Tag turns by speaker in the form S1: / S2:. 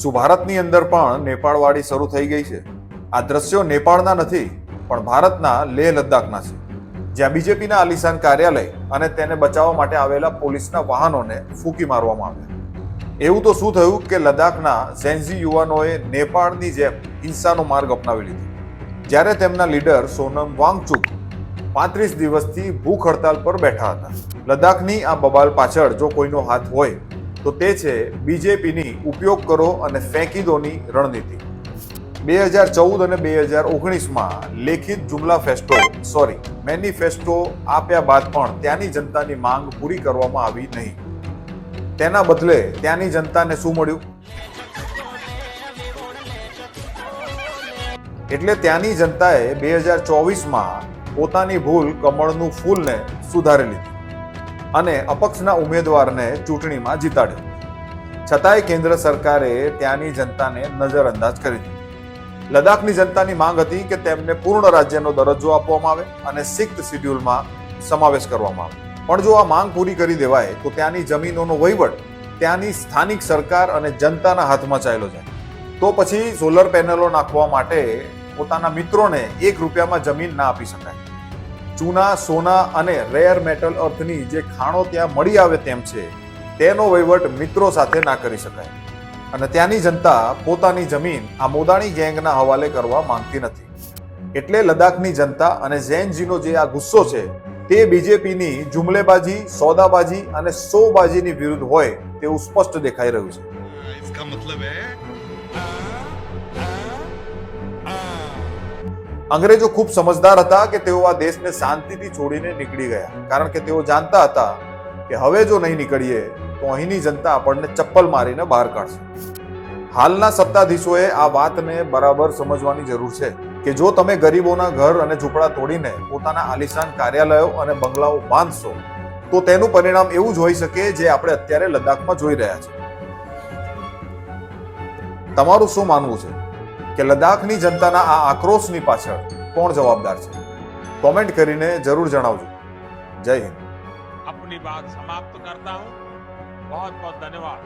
S1: શું ભારતની અંદર પણ નેપાળવાડી શરૂ થઈ ગઈ છે? આ દ્રશ્યો નેપાળના નથી, પણ ભારતના લેહ લદ્દાખના છે. જ્યાં બીજેપીના આલિશાન કાર્યાલય અને તેને બચાવવા માટે આવેલા પોલીસના વાહનોને ફૂંકી મારવામાં આવ્યા. એવું તો શું થયું કે લદ્દાખના ઝેન્ઝી યુવાનોએ નેપાળની જેમ હિંસાનો માર્ગ અપનાવી લીધો? જ્યારે તેમના લીડર સોનમ વાંગચુક પાંત્રીસ દિવસથી ભૂખ હડતાલ પર બેઠા હતા. લદ્દાખની આ બબાલ પાછળ જો કોઈનો હાથ હોય તો તે છે બીજેપીની ઉપયોગ કરો અને ફેંકી દોની રણનીતિ. બે હજાર ચૌદ અને બે હજાર ઓગણીસમાં લેખિત જુમલા ફેસ્ટો સોરી મેનિફેસ્ટો આપ્યા બાદ પણ ત્યાંની જનતાની માંગ પૂરી કરવામાં આવી નહીં. તેના બદલે ત્યાંની જનતાને શું મળ્યું? એટલે ત્યાંની જનતાએ બે હજાર ચોવીસમાં પોતાની ભૂલ કમળનું ફૂલને સુધારી લીધી. અને અપક્ષના ઉમેદવારને ચૂંટણીમાં જીતાડ્યો. છતાંય કેન્દ્ર સરકારે ત્યાંની જનતાને નજરઅંદાજ કરી દીધી. લદ્દાખની જનતાની માંગ હતી કે તેમને પૂર્ણ રાજ્યનો દરજ્જો આપવામાં આવે અને સિક્ત શિડ્યુલમાં સમાવેશ કરવામાં આવે. પણ જો આ માંગ પૂરી કરી દેવાય, તો ત્યાંની જમીનોનો વહીવટ, ત્યાંની સ્થાનિક સરકાર અને જનતાના હાથમાં ચાલ્યો જાય. તો પછી સોલર પેનલો નાખવા માટે પોતાના મિત્રોને એક રૂપિયામાં જમીન ના આપી શકાય. ચૂના સોના અને રેર મેટલ અર્થની જે ખાણો ત્યાં મળી આવે તેમ છે તેનો વહીવટ મિત્રો સાથે ના કરી શકાય અને ત્યાંની જનતા પોતાની જમીન આ મોદાણી ગેંગના હવાલે કરવા માંગતી નથી એટલે લદ્દાખની જનતા અને જૈનજીનો જે આ ગુસ્સો છે તે બીજેપીની જુમલેબાજી સોદાબાજી અને સોબાજીની વિરુદ્ધ હોય તેવું સ્પષ્ટ દેખાઈ રહ્યું છે અંગ્રેજો ખૂબ સમજદાર હતા કે તેઓ આ દેશને શાંતિથી છોડીને નીકળી ગયા. કારણ કે તેઓ જાણતા હતા કે હવે જો નહીં નીકળીએ, તો અહીંની જનતા આપણને ચપ્પલ મારીને બહાર કાઢશે. હાલના સત્તાધીશોએ આ વાતને બરાબર સમજવાની જરૂર છે કે જો તમે ગરીબોના ઘર અને ઝૂંપડા તોડીને પોતાના આલિશાન કાર્યાલયો અને બંગલાઓ બાંધશો, તો તેનું પરિણામ એવું જ હોઈ શકે જે આપણે અત્યારે લદ્દાખમાં જોઈ રહ્યા છીએ. તમારું શું માનવું છે? કે લદ્દાખની જનતાના આ આક્રોશની પાછળ કોણ જવાબદાર છે કોમેન્ટ કરીને જરૂર જણાવજો જય હિન્દ
S2: अपनी बात समाप्त करता हूं बहुत बहुत धन्यवाद